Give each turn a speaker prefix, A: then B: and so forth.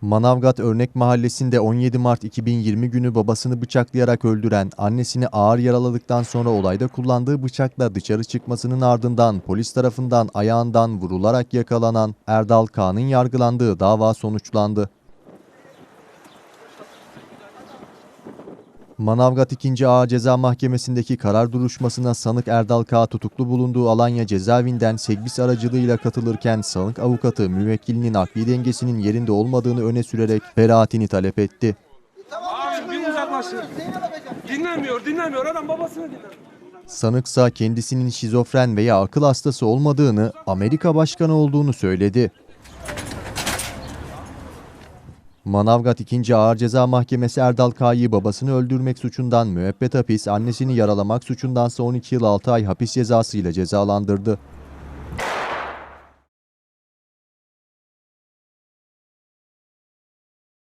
A: Manavgat Örnek Mahallesi'nde 17 Mart 2020 günü babasını bıçaklayarak öldüren, annesini ağır yaraladıktan sonra olayda kullandığı bıçakla dışarı çıkmasının ardından polis tarafından ayağından vurularak yakalanan Erdal Kağan'ın yargılandığı dava sonuçlandı. Manavgat 2. Ağır Ceza Mahkemesi'ndeki karar duruşmasına sanık Erdal K. tutuklu bulunduğu Alanya cezaevinden Segbis aracılığıyla katılırken sanık avukatı müvekkilinin akli dengesinin yerinde olmadığını öne sürerek beraatini talep etti.
B: Abi bir uzaklaşın. Dinlemiyor, dinlemiyor. Adam babasını dinlemiyor.
A: Sanıksa kendisinin şizofren veya akıl hastası olmadığını, Amerika başkanı olduğunu söyledi. Manavgat 2. Ağır Ceza Mahkemesi Erdal K'yı babasını öldürmek suçundan müebbet hapis, annesini yaralamak suçundansa 12 yıl 6 ay hapis cezasıyla cezalandırdı.